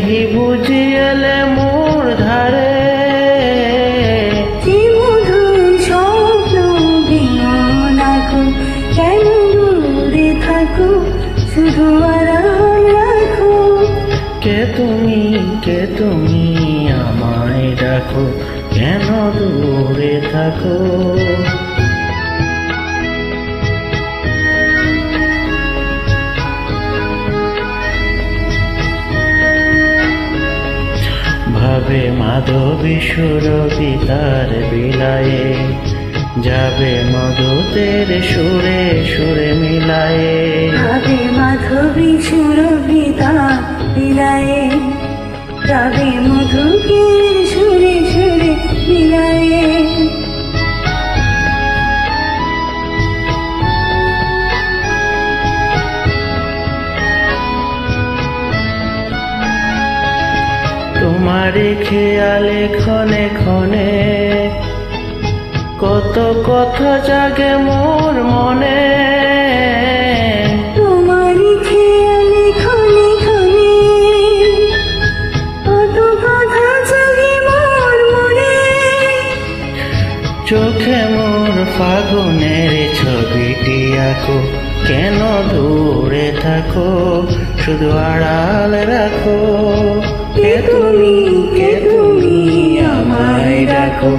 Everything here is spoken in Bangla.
এই বুঝি এলে মোর ধারে রাখো শুধু আড়াল রাখো কে তুমি কে তুমি আমায় ডাকো কেন দূরে থাকো? ভাবে মাধবী সুরভি তার বিলায়ে। যাবে মধুতের সুরে সুরে মিলায়ে। যাবে মাধবী সুরভিতা বিলায়ে। যাবে মধুকে তোমার খেয়ালে ক্ষণে ক্ষণে কত কথা জাগে মোর মনে। তোমারই খেয়ালে ক্ষণে ক্ষণে কত কথা জাগে মোর মনে। চোখে মোর ফাগুনের ছবিটি আঁকো। কেন দূরে থাকো? শুধু আড়াল রাখো। কে তুমি? কে তুমি? আমায় রাখো